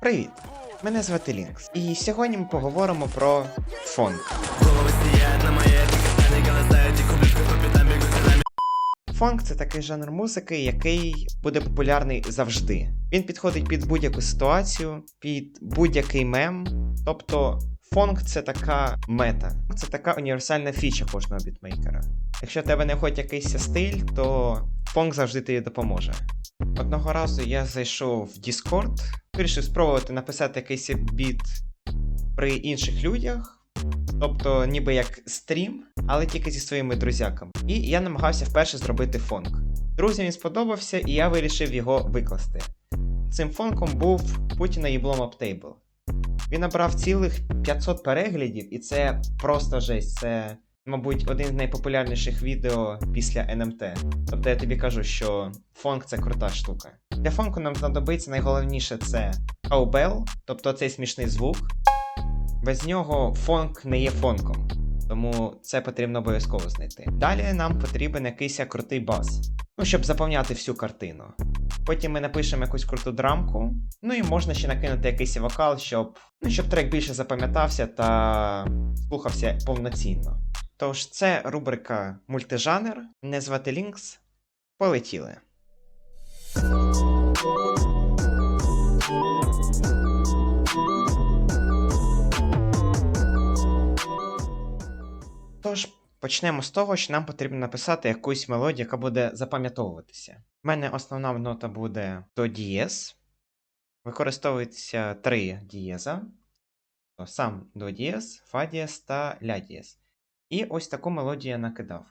Привіт! Мене звати Лінкс, і сьогодні ми поговоримо про фонк. Фонк це такий жанр музики, який буде популярний завжди. Він підходить під будь-яку ситуацію, під будь-який мем. Тобто, фонк це така мета, це така універсальна фіча кожного бітмейкера. Якщо в тебе не хоч якийсь стиль, то фонк завжди тобі допоможе. Одного разу я зайшов в Discord, вирішив спробувати написати якийсь біт при інших людях. Тобто, ніби як стрім, але тільки зі своїми друзяками. І я намагався вперше зробити фонк. Друзям він сподобався, і я вирішив його викласти. Цим фонком був Путіна Єблом Аптейбл. Він набрав цілих 500 переглядів, і це просто жесть. Це, мабуть, один з найпопулярніших відео після NMT. Тобто я тобі кажу, що фонк це крута штука. Для фонку нам знадобиться найголовніше це cowbell, тобто цей смішний звук. Без нього фонк не є фонком, тому це потрібно обов'язково знайти. Далі нам потрібен якийсь крутий бас, ну щоб заповняти всю картину. Потім ми напишемо якусь круту драмку, ну і можна ще накинути якийсь вокал, щоб, ну, щоб трек більше запам'ятався та слухався повноцінно. Тож це рубрика мультижанр. Мене звати Лінкс. Полетіли. Тож почнемо з того, що нам потрібно написати якусь мелодію, яка буде запам'ятовуватися. У мене основна нота буде до дієз. Використовується три дієза. Сам до дієз, фа дієз та ля дієз. І ось таку мелодію я накидав.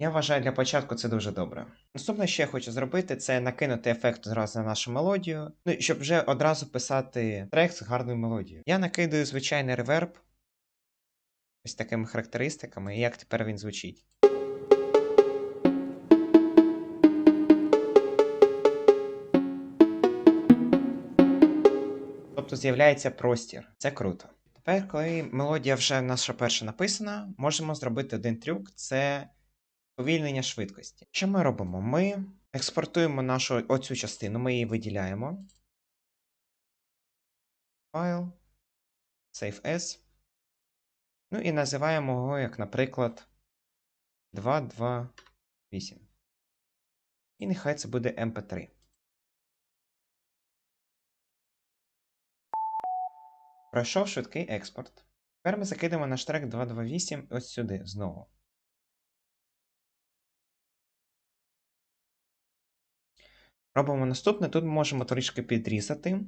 Я вважаю, для початку це дуже добре. Наступне, що я хочу зробити, це накинути ефект зразу на нашу мелодію, ну щоб вже одразу писати трек з гарною мелодією. Я накидаю звичайний реверб ось такими характеристиками, і як тепер він звучить. Тобто з'являється простір. Це круто. Тепер, коли мелодія вже наша перша написана, можемо зробити один трюк це повільнення швидкості. Що ми робимо? Ми експортуємо нашу оцю частину, ми її виділяємо. Файл, Save as. Ну і називаємо його, як, наприклад, 228. І нехай це буде mp3. Пройшов швидкий експорт. Тепер ми закидаємо наш трек 228 ось сюди знову. Робимо наступне. Тут ми можемо трішки підрізати.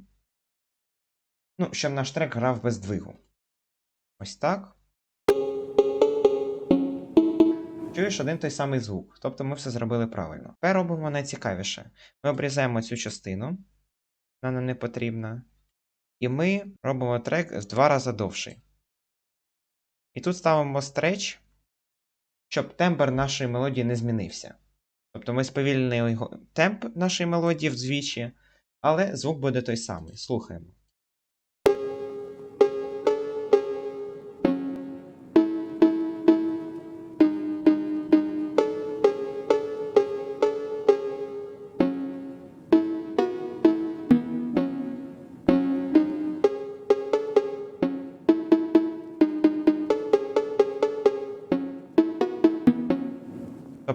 Ну, щоб наш трек грав без двигу. Ось так. Чуєш один той самий звук. Тобто ми все зробили правильно. Тепер робимо найцікавіше. Ми обрізаємо цю частину. Вона нам не потрібна. І ми робимо трек в два рази довший. І тут ставимо стреч, щоб тембр нашої мелодії не змінився. Тобто ми сповільнили темп нашої мелодії вдвічі, але звук буде той самий. Слухаємо.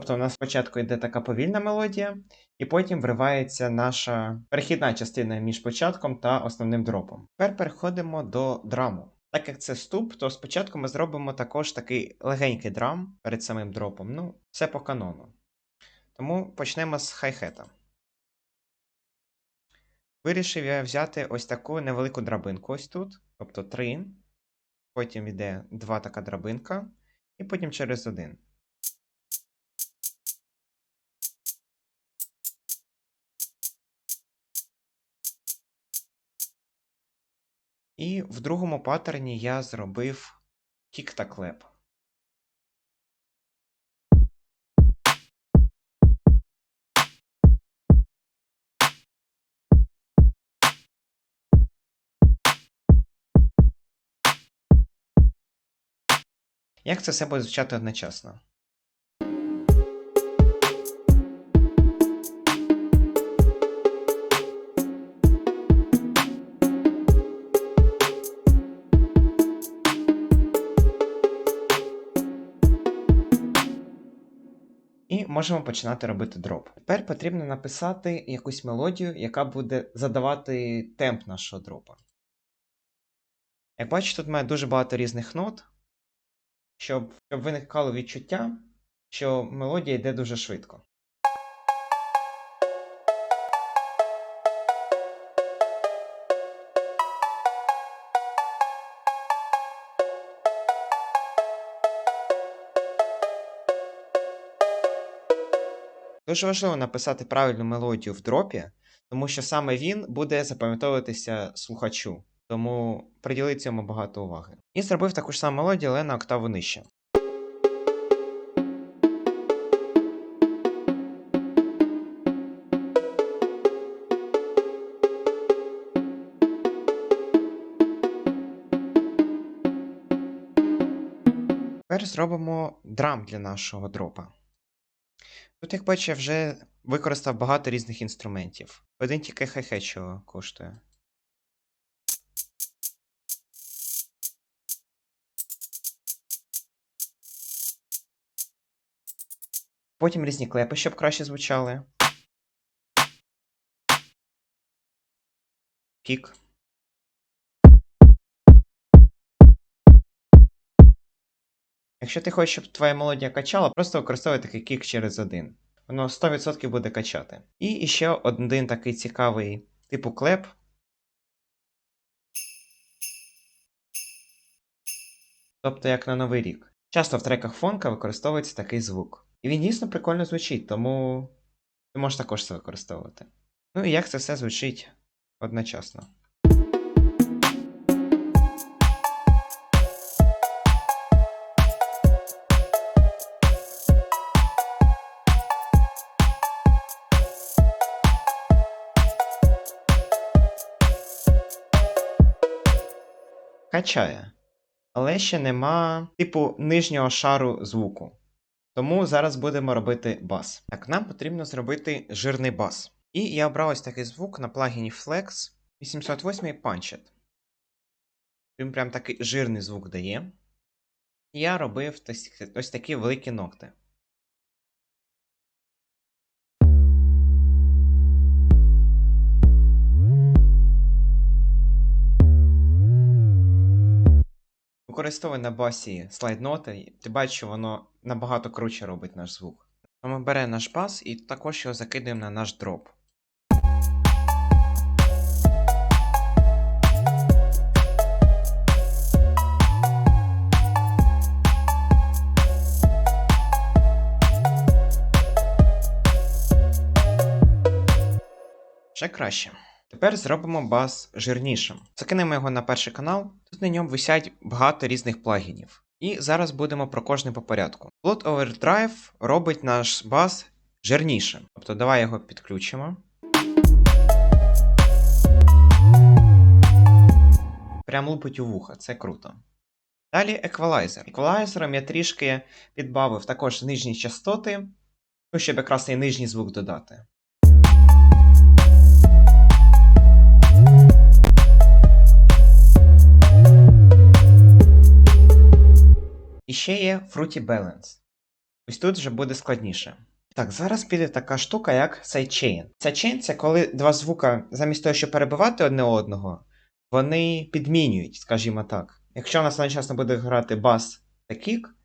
Тобто, у нас спочатку йде така повільна мелодія, і потім вривається наша перехідна частина між початком та основним дропом. Тепер переходимо до драму. Так як це ступ, то спочатку ми зробимо також такий легенький драм перед самим дропом. Ну, все по канону. Тому почнемо з хай-хета. Вирішив я взяти ось таку невелику драбинку ось тут, тобто 3. Потім йде 2 така драбинка, і потім через один. І в другому паттерні я зробив кік та клеп. Як це все буде звучати одночасно? Можемо починати робити дроп. Тепер потрібно написати якусь мелодію, яка буде задавати темп нашого дропа. Як бачите, тут має дуже багато різних нот, щоб, щоб виникало відчуття, що мелодія йде дуже швидко. Дуже важливо написати правильну мелодію в дропі, тому що саме він буде запам'ятовуватися слухачу. Тому приділи цьому багато уваги. І зробив таку ж саму мелодію, але на октаву нижче. Тепер зробимо драм для нашого дропа. Тут, як бачите, я вже використав багато різних інструментів. Один тільки хе-хе чого коштує. Потім різні клепи, щоб краще звучали. Кік. Якщо ти хочеш, щоб твоя мелодія качала, просто використовуй такий кік через один. Воно 100% буде качати. І ще один такий цікавий типу клеп. Тобто як на Новий рік. Часто в треках фонка використовується такий звук. І він дійсно прикольно звучить, тому ти можеш також це використовувати. Ну і як це все звучить одночасно. Качає. Але ще нема типу нижнього шару звуку. Тому зараз будемо робити бас. Так, нам потрібно зробити жирний бас. І я обрав ось такий звук на плагіні Flex 808 Punchet. Він прям такий жирний звук дає. Я робив ось такі великі ногти. Використовуй на басі слайд-ноти, ти бачиш, що воно набагато круче робить наш звук. Ми беремо наш бас і також його закидуємо на наш дроп. Ще краще. Тепер зробимо бас жирнішим. Закинемо його на перший канал, тут на ньому висять багато різних плагінів. І зараз будемо про кожний по порядку. Plot Overdrive робить наш бас жирнішим. Тобто давай його підключимо. Прям лупить у вуха, це круто. Далі еквалайзер. Еквалайзером я трішки підбавив також нижні частоти, ну, щоб якраз цей нижній звук додати. І ще є Fruity Balance. Ось тут вже буде складніше. Так, зараз піде така штука, як sidechain. Sidechain – це коли два звука, замість того, щоб перебивати одне одного, вони підмінюють, скажімо так. Якщо у нас одночасно буде грати бас та кік,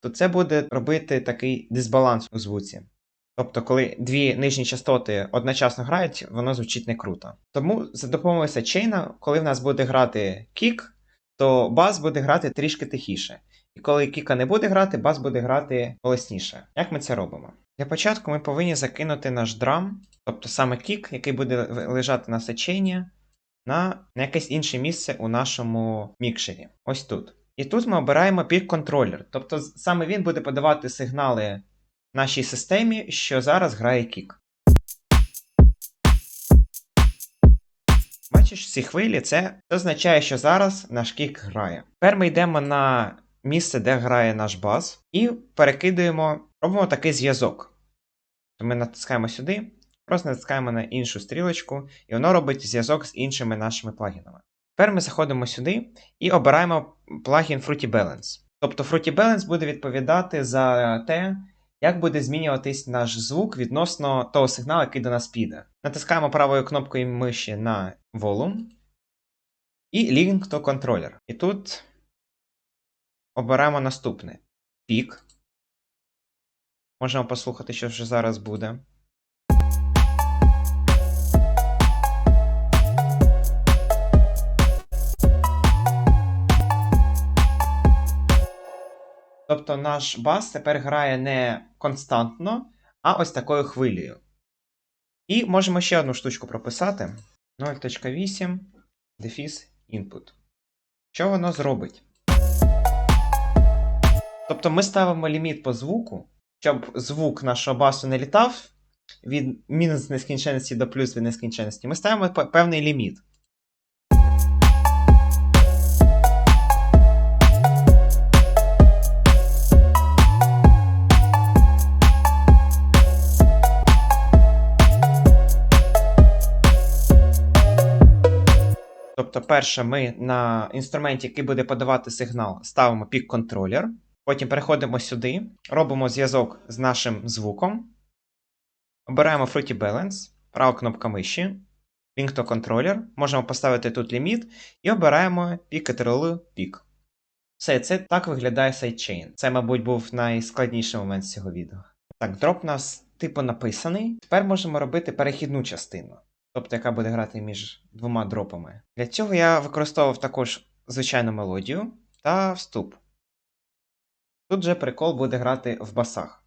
то це буде робити такий дисбаланс у звуці. Тобто, коли дві нижні частоти одночасно грають, воно звучить не круто. Тому за допомогою сайдчейна, коли в нас буде грати кік, то бас буде грати трішки тихіше. І коли Кіка не буде грати, бас буде грати голосніше. Як ми це робимо? Для початку ми повинні закинути наш драм, тобто саме кік, який буде лежати на сеченні, на якесь інше місце у нашому мікшері. Ось тут. І тут ми обираємо пік-контролер. Тобто саме він буде подавати сигнали нашій системі, що зараз грає кік. Бачиш, ці хвилі це означає, що зараз наш кік грає. Тепер ми йдемо на місце, де грає наш бас, і перекидуємо, робимо такий зв'язок. Ми натискаємо сюди, просто натискаємо на іншу стрілочку, і воно робить зв'язок з іншими нашими плагінами. Тепер ми заходимо сюди і обираємо плагін Fruity Balance. Тобто Fruity Balance буде відповідати за те, як буде змінюватись наш звук відносно того сигналу, який до нас піде. Натискаємо правою кнопкою миші на Volume і Link to Controller. І тут оберемо наступне: пік. Можемо послухати, що вже зараз буде. Тобто наш бас тепер грає не константно, а ось такою хвилею. І можемо ще одну штучку прописати: 0.8 дефіс input. Що воно зробить? Тобто ми ставимо ліміт по звуку, щоб звук нашого басу не літав від мінус нескінченності до плюс від нескінченності. Ми ставимо певний ліміт. Тобто, перше, ми на інструменті, який буде подавати сигнал, ставимо пік-контролер. Потім переходимо сюди, робимо зв'язок з нашим звуком. Обираємо Fruity Balance, права кнопка миші, Link to Controller. Можемо поставити тут ліміт і обираємо Peak Control Peak. Все, це так виглядає сайдчейн. Це, мабуть, був найскладніший момент з цього відео. Так, дроп у нас типу написаний. Тепер можемо робити перехідну частину тобто яка буде грати між двома дропами. Для цього я використовував також звичайну мелодію та вступ. Тут же прикол буде грати в басах.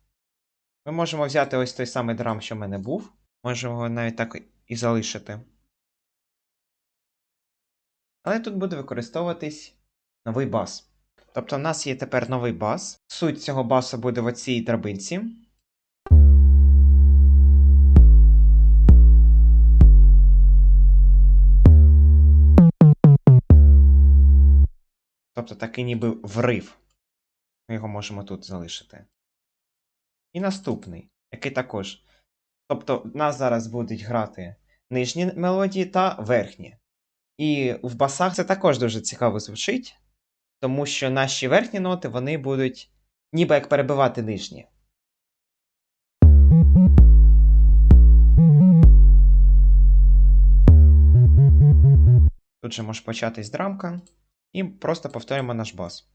Ми можемо взяти ось той самий драм, що в мене був. Можемо його навіть так і залишити. Але тут буде використовуватись новий бас. Тобто, в нас є тепер новий бас. Суть цього басу буде в оцій драбинці. Тобто такий ніби врив. Ми його можемо тут залишити. І наступний, який також. Тобто, в нас зараз будуть грати нижні мелодії та верхні. І в басах це також дуже цікаво звучить, тому що наші верхні ноти вони будуть ніби як перебивати нижні. Тут же може початись драмка. І просто повторюємо наш бас.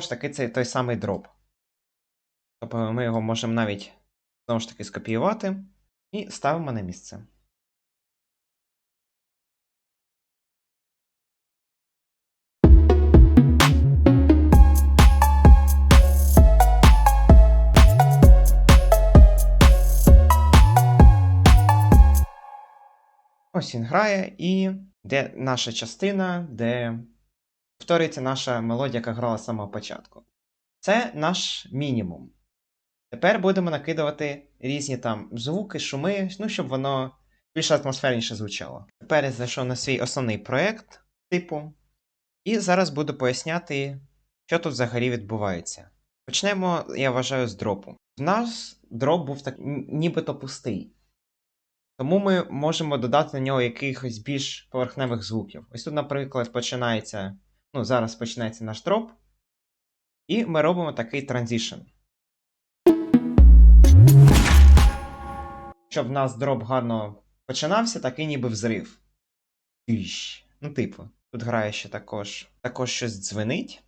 Знову ж таки це той самий дроп. Тобто ми його можемо навіть знову ж таки скопіювати і ставимо на місце. Ось він грає, і де наша частина, де повторюється наша мелодія, яка грала з самого початку. Це наш мінімум. Тепер будемо накидувати різні там звуки, шуми, ну, щоб воно більш атмосферніше звучало. Тепер я зайшов на свій основний проєкт типу, і зараз буду поясняти, що тут взагалі відбувається. Почнемо, я вважаю, з дропу. В нас дроп був так нібито пустий. Тому ми можемо додати на нього якихось більш поверхневих звуків. Ось тут, наприклад, починається. Ну, зараз починається наш дроп. І ми робимо такий транзішн. Щоб в нас дроп гарно починався, такий ніби взрив. Ну, типу, тут грає ще також. Також щось дзвенить.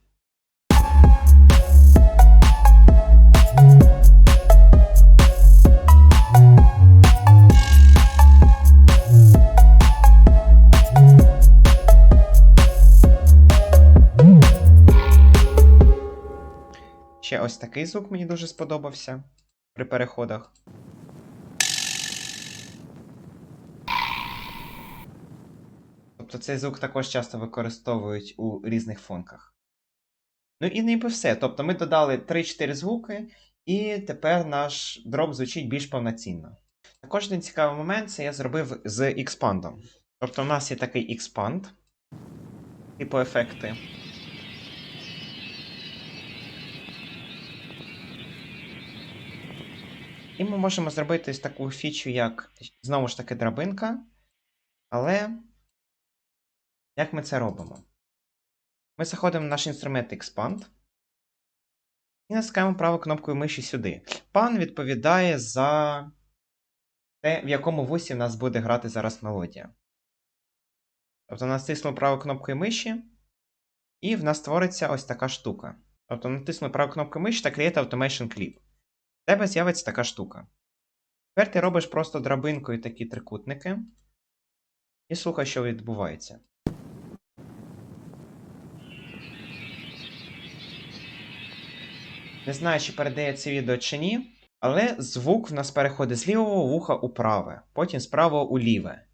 Ще ось такий звук мені дуже сподобався при переходах. Тобто цей звук також часто використовують у різних фонках. Ну і ніби все. Тобто ми додали 3-4 звуки, і тепер наш дроп звучить більш повноцінно. Також один цікавий момент це я зробив з експандом. Тобто, у нас є такий експанд, типу ефекти. І ми можемо зробити ось таку фічу, як знову ж таки драбинка. Але як ми це робимо? Ми заходимо в наш інструмент Expand і натискаємо правою кнопкою миші сюди. Пан відповідає за те, в якому вусі в нас буде грати зараз мелодія. Тобто натиснемо правою кнопкою миші, і в нас створиться ось така штука. Тобто натиснемо правою кнопкою миші та Create Automation Clip. В тебе з'явиться така штука. Тепер ти робиш просто драбинкою такі трикутники. І слухай, що відбувається. Не знаю, чи передає це відео чи ні, але звук в нас переходить з лівого вуха у праве, потім з правого у ліве.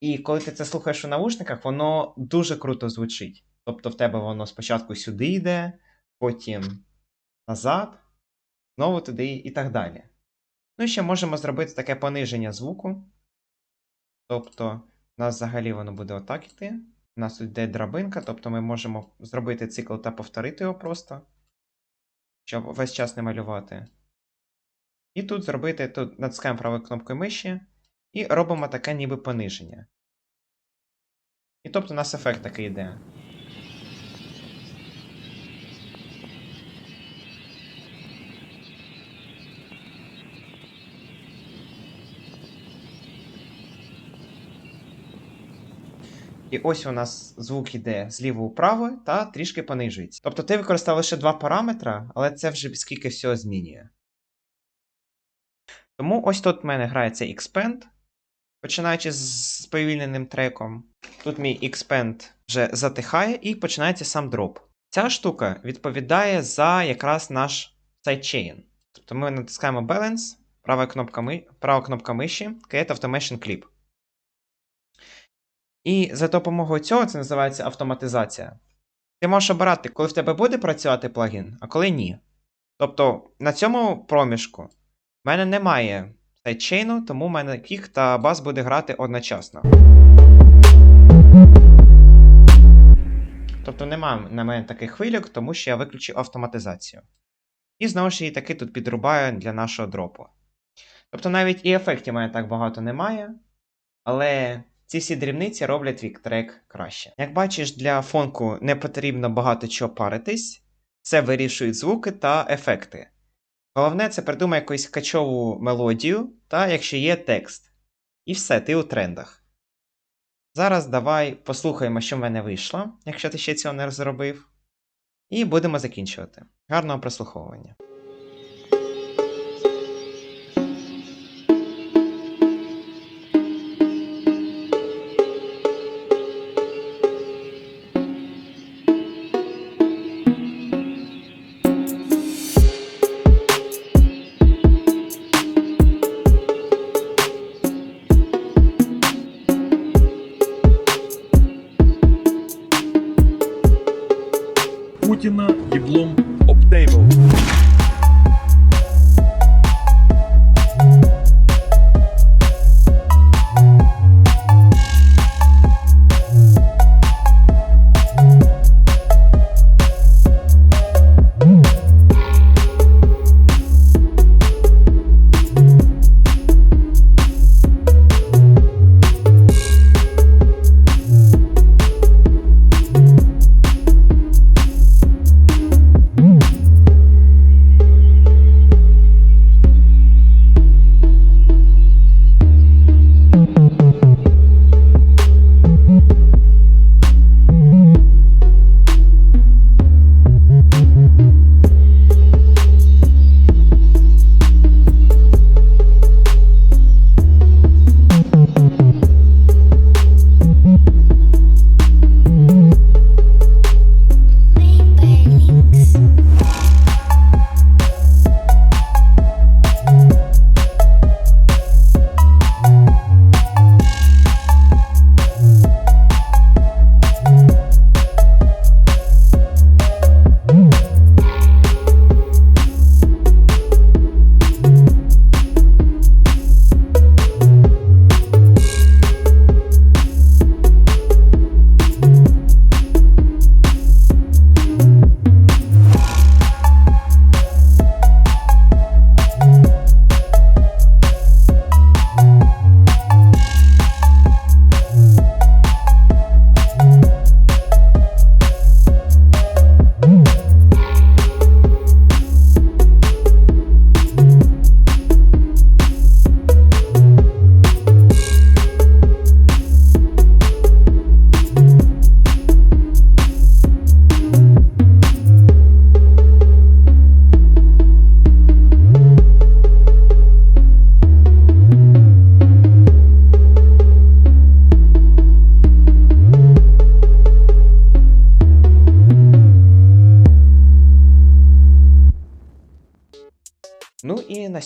І коли ти це слухаєш у наушниках, воно дуже круто звучить. Тобто в тебе воно спочатку сюди йде, потім назад, знову туди і так далі. Ну і ще можемо зробити таке пониження звуку. Тобто, у нас взагалі воно буде отак йти. У нас тут йде драбинка, тобто ми можемо зробити цикл та повторити його просто, щоб весь час не малювати. І тут зробити, тут натискаємо правою кнопкою миші і робимо таке ніби пониження. І тобто у нас ефект такий йде. І ось у нас звук йде зліво вправо та трішки понижується. Тобто ти використав лише два параметри, але це вже скільки всього змінює. Тому ось тут в мене грається Expand, починаючи з сповільненим треком. Тут мій Expand вже затихає і починається сам дроп. Ця штука відповідає за якраз наш sidechain. Тобто ми натискаємо Balance, права кнопка, ми... права кнопка миші, Create Automation Clip. І за допомогою цього це називається автоматизація. Ти можеш обирати, коли в тебе буде працювати плагін, а коли ні. Тобто на цьому проміжку в мене немає сайдчейну, тому в мене кік та бас буде грати одночасно. Тобто немає на мене таких хвильок, тому що я виключив автоматизацію. І знову ж і таки тут підрубаю для нашого дропу. Тобто навіть і ефектів в мене так багато немає, але ці всі дрібниці роблять трек краще. Як бачиш, для фонку не потрібно багато чого паритись, це вирішують звуки та ефекти. Головне, це придумай якусь качову мелодію, та якщо є текст. І все, ти у трендах. Зараз давай послухаємо, що в мене вийшло, якщо ти ще цього не зробив. І будемо закінчувати. Гарного прослуховування.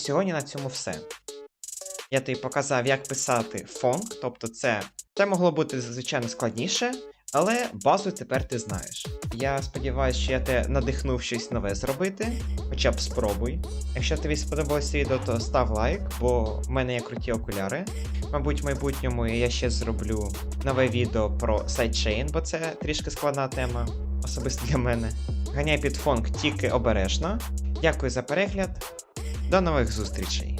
Сьогодні на цьому все. Я тобі показав, як писати фонк, тобто це, це могло бути звичайно складніше, але базу тепер ти знаєш. Я сподіваюся, що я тебе надихнув щось нове зробити, хоча б спробуй. Якщо тобі сподобалося відео, то став лайк, бо в мене є круті окуляри. Мабуть, в майбутньому я ще зроблю нове відео про сайдчейн, бо це трішки складна тема, особисто для мене. Ганяй під фонк тільки обережно. Дякую за перегляд. До нових зустрічей!